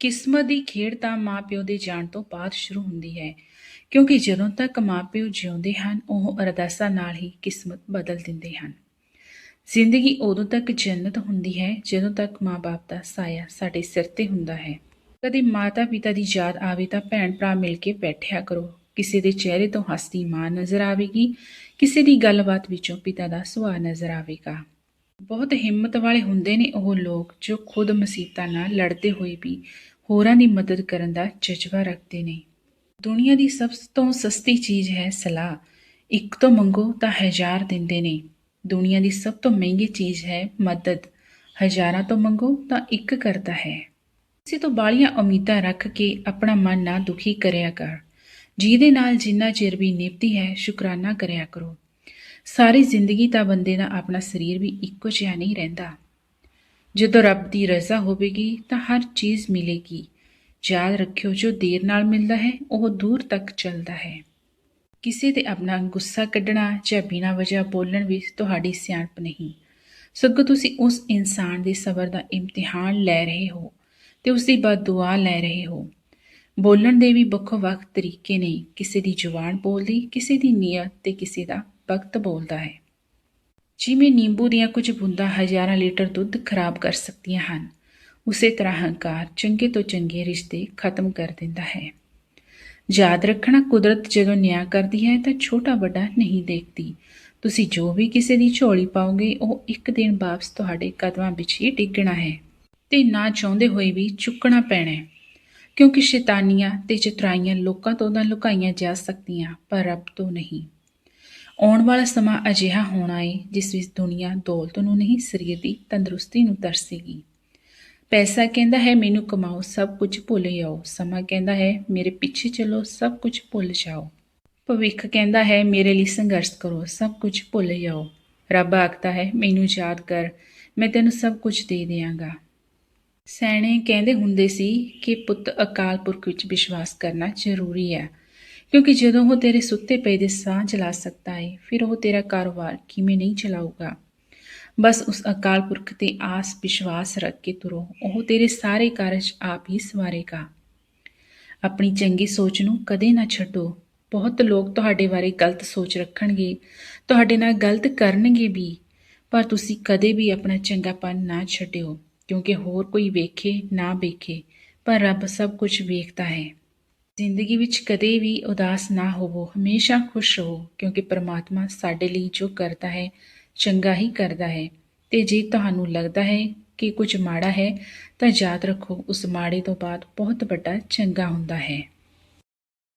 ਕਿਸਮਤ ਦੀ ਖੇਡ ਤਾਂ ਮਾਪਿਓ ਦੇ ਜਾਣ ਤੋਂ ਬਾਅਦ ਸ਼ੁਰੂ ਹੁੰਦੀ ਹੈ, ਕਿਉਂਕਿ ਜਦੋਂ ਤੱਕ ਮਾਪਿਓ ਜਿਉਂਦੇ ਹਨ, ਉਹ ਅਰਦਾਸਾਂ ਨਾਲ ਹੀ ਕਿਸਮਤ ਬਦਲ ਦਿੰਦੇ ਹਨ। ਜ਼ਿੰਦਗੀ ਉਦੋਂ ਤੱਕ ਜੰਨਤ ਹੁੰਦੀ ਹੈ, ਜਦੋਂ ਤੱਕ ਮਾਪੇ ਦਾ ਸਾਇਆ ਸਾਡੇ ਸਿਰ ਤੇ ਹੁੰਦਾ ਹੈ। ਕਦੇ ਮਾਤਾ ਪਿਤਾ ਦੀ ਯਾਦ ਆਵੇ ਤਾਂ ਭੈਣ ਭਰਾ ਮਿਲ ਕੇ ਬੈਠਿਆ ਕਰੋ। ਕਿਸੇ ਦੇ ਚਿਹਰੇ ਤੋਂ ਹੱਸਦੀ ਮਾਂ ਨਜ਼ਰ ਆਵੇਗੀ, ਕਿਸੇ ਦੀ ਗੱਲਬਾਤ ਵਿੱਚੋਂ ਪਿਤਾ ਦਾ ਸੁਭਾਅ ਨਜ਼ਰ ਆਵੇਗਾ। ਬਹੁਤ ਹਿੰਮਤ ਵਾਲੇ ਹੁੰਦੇ ਨੇ ਉਹ ਲੋਕ ਜੋ ਖੁਦ ਮੁਸੀਬਤਾਂ ਨਾਲ ਲੜਦੇ ਹੋਏ ਵੀ ਹੋਰਾਂ ਦੀ ਮਦਦ ਕਰਨ ਦਾ ਜਜ਼ਬਾ ਰੱਖਦੇ ਨੇ। ਦੁਨੀਆ ਦੀ ਸਭ ਤੋਂ ਸਸਤੀ ਚੀਜ਼ ਹੈ ਸਲਾਹ। ਇੱਕ ਤੋਂ ਮੰਗੋ ਤਾਂ ਹਜ਼ਾਰ ਦਿੰਦੇ ਨੇ। ਦੁਨੀਆ ਦੀ ਸਭ ਤੋਂ ਮਹਿੰਗੀ ਚੀਜ਼ ਹੈ ਮਦਦ। ਹਜ਼ਾਰਾਂ ਤੋਂ ਮੰਗੋ ਤਾਂ ਇੱਕ ਕਰਦਾ ਹੈ। ਕਿਸੇ ਤੋਂ ਬਾਲੀਆਂ ਉਮੀਦਾਂ ਰੱਖ ਕੇ ਆਪਣਾ ਮਨ ਨਾ ਦੁਖੀ ਕਰਿਆ ਕਰ। ਜਿਹਦੇ ਨਾਲ ਜਿੰਨਾ ਚਿਰ ਵੀ ਨਿਭਦੀ ਹੈ, ਸ਼ੁਕਰਾਨਾ ਕਰਿਆ ਕਰੋ। ਸਾਰੀ ਜ਼ਿੰਦਗੀ ਤਾਂ ਬੰਦੇ ਦਾ ਆਪਣਾ ਸਰੀਰ ਵੀ ਇੱਕੋ ਜਿਹਾ ਨਹੀਂ ਰਹਿੰਦਾ। ਜਦੋਂ ਰੱਬ ਦੀ ਰਜ਼ਾ ਹੋਵੇਗੀ ਤਾਂ ਹਰ ਚੀਜ਼ ਮਿਲੇਗੀ। ਯਾਦ ਰੱਖਿਓ, ਜੋ ਦੇਰ ਨਾਲ ਮਿਲਦਾ ਹੈ, ਉਹ ਦੂਰ ਤੱਕ ਚੱਲਦਾ ਹੈ। ਕਿਸੇ ਤੇ ਆਪਣਾ ਗੁੱਸਾ ਕੱਢਣਾ ਜਾਂ ਬਿਨਾਂ ਵਜ੍ਹਾ ਬੋਲਣ ਵੀ ਤੁਹਾਡੀ ਸਿਆਣਪ ਨਹੀਂ। ਸਗੋਂ ਤੁਸੀਂ ਉਸ ਇਨਸਾਨ ਦੇ ਸਬਰ ਦਾ ਇਮਤਿਹਾਨ ਲੈ ਰਹੇ ਹੋ ਤੇ ਉਸ ਦੀ ਬਦਦੁਆ ਲੈ ਰਹੇ ਹੋ। ਬੋਲਣ ਦੇ ਵੀ ਵੱਖੋ ਵੱਖ ਤਰੀਕੇ ਨੇ। ਕਿਸੇ ਦੀ ਜ਼ੁਬਾਨ ਬੋਲਦੀ, ਕਿਸੇ ਦੀ ਨੀਅਤ ਤੇ ਕਿਸੇ ਦਾ ਭਗਤ ਬੋਲਦਾ ਹੈ। ਜਿਵੇਂ ਨਿੰਬੂ ਦੀਆਂ ਕੁਝ ਬੂੰਦਾਂ ਹਜ਼ਾਰਾਂ ਲੀਟਰ ਦੁੱਧ ਖਰਾਬ ਕਰ ਸਕਦੀਆਂ ਹਨ, ਉਸੇ ਤਰ੍ਹਾਂ ਹੰਕਾਰ ਚੰਗੇ ਤੋਂ ਚੰਗੇ ਰਿਸ਼ਤੇ ਖਤਮ ਕਰ ਦਿੰਦਾ ਹੈ। ਯਾਦ ਰੱਖਣਾ ਕੁਦਰਤ ਜਦੋਂ ਨਿਆਂ ਕਰਦੀ ਹੈ ਤਾਂ ਛੋਟਾ ਵੱਡਾ ਨਹੀਂ ਦੇਖਦੀ। ਤੁਸੀਂ ਜੋ ਵੀ ਕਿਸੇ ਦੀ ਝੋਲੀ ਪਾਓਗੇ, ਉਹ ਇੱਕ ਦਿਨ ਵਾਪਸ ਤੁਹਾਡੇ ਕਦਮਾਂ ਵਿੱਚ ਹੀ ਡਿੱਗਣਾ ਹੈ ਤੇ ਨਾ ਚਾਹੁੰਦੇ ਹੋਏ ਵੀ ਚੁੱਕਣਾ ਪੈਣਾ ਹੈ। ਕਿਉਂਕਿ ਸ਼ੈਤਾਨੀਆਂ ਤੇ ਚਤਰਾਈਆਂ ਲੋਕਾਂ ਤੋਂ ਤਾਂ ਲੁਕਾਈਆਂ ਜਾ ਸਕਦੀਆਂ, ਪਰ ਰੱਬ ਤੋਂ ਨਹੀਂ। ਆਉਣ ਵਾਲਾ ਸਮਾਂ ਅਜਿਹਾ ਹੋਣਾ ਏ ਜਿਸ ਵਿੱਚ ਦੁਨੀਆ ਦੌਲਤ ਨੂੰ ਨਹੀਂ, ਸਰੀਰ ਦੀ ਤੰਦਰੁਸਤੀ ਨੂੰ ਤਰਸੇਗੀ ਪੈਸਾ ਕਹਿੰਦਾ ਹੈ, ਮੈਨੂੰ ਕਮਾਓ, ਸਭ ਕੁਝ ਭੁੱਲ ਜਾਓ। ਸਮਾਂ ਕਹਿੰਦਾ ਹੈ, ਮੇਰੇ ਪਿੱਛੇ ਚੱਲੋ, ਸਭ ਕੁਝ ਭੁੱਲ ਜਾਓ। ਭਵਿੱਖ ਕਹਿੰਦਾ ਹੈ, ਮੇਰੇ ਲਈ ਸੰਘਰਸ਼ ਕਰੋ, ਸਭ ਕੁਝ ਭੁੱਲ ਜਾਓ। ਰੱਬ ਆਖਦਾ ਹੈ, ਮੈਨੂੰ ਯਾਦ ਕਰ, ਮੈਂ ਤੈਨੂੰ ਸਭ ਕੁਝ ਦੇ ਦਿਆਂਗਾ। ਸੈਣੇ ਕਹਿੰਦੇ ਹੁੰਦੇ ਸੀ ਕਿ ਪੁੱਤ ਅਕਾਲ ਪੁਰਖ ਵਿੱਚ ਵਿਸ਼ਵਾਸ ਕਰਨਾ ਜ਼ਰੂਰੀ ਹੈ। ਕਿਉਂਕਿ ਜਦੋਂ ਉਹ ਤੇਰੇ ਸੁੱਤੇ ਪਏ ਦੇ ਸਾਹ ਚਲਾ ਸਕਦਾ ਹੈ ਫਿਰ ਉਹ ਤੇਰਾ ਕਾਰੋਬਾਰ ਕਿਵੇਂ ਨਹੀਂ ਚਲਾਊਗਾ? ਬਸ ਉਸ ਅਕਾਲ ਪੁਰਖ ਤੇ ਆਸ ਵਿਸ਼ਵਾਸ ਰੱਖ ਕੇ ਤੁਰੋ, ਉਹ ਤੇਰੇ ਸਾਰੇ ਕਾਰਜ ਆਪ ਹੀ ਸਵਾਰੇਗਾ। ਆਪਣੀ ਚੰਗੀ ਸੋਚ ਨੂੰ ਕਦੇ ਨਾ ਛੱਡੋ। ਬਹੁਤ ਲੋਕ ਤੁਹਾਡੇ ਬਾਰੇ ਗਲਤ ਸੋਚ ਰੱਖਣਗੇ, ਤੁਹਾਡੇ ਨਾਲ ਗਲਤ ਕਰਨਗੇ ਵੀ, ਪਰ ਤੁਸੀਂ ਕਦੇ ਵੀ ਆਪਣਾ ਚੰਗਾਪਨ ਨਾ ਛੱਡਿਓ, ਕਿਉਂਕਿ ਹੋਰ ਕੋਈ ਵੇਖੇ ਨਾ ਵੇਖੇ, ਪਰ ਰੱਬ ਸਭ ਕੁਝ ਵੇਖਦਾ ਹੈ। ਜ਼ਿੰਦਗੀ ਵਿੱਚ ਕਦੇ ਵੀ ਉਦਾਸ ਨਾ ਹੋਵੋ, ਹਮੇਸ਼ਾ ਖੁਸ਼ ਰਹੋ, ਕਿਉਂਕਿ ਪਰਮਾਤਮਾ ਸਾਡੇ ਲਈ ਜੋ ਕਰਦਾ ਹੈ, ਚੰਗਾ ਹੀ ਕਰਦਾ ਹੈ। ਤੇ ਜੇ ਤੁਹਾਨੂੰ ਲੱਗਦਾ ਹੈ ਕਿ ਕੁਝ ਮਾੜਾ ਹੈ, ਤਾਂ ਯਾਦ ਰੱਖੋ, ਉਸ ਮਾੜੇ ਤੋਂ ਬਾਅਦ ਬਹੁਤ ਵੱਡਾ ਚੰਗਾ ਹੁੰਦਾ ਹੈ।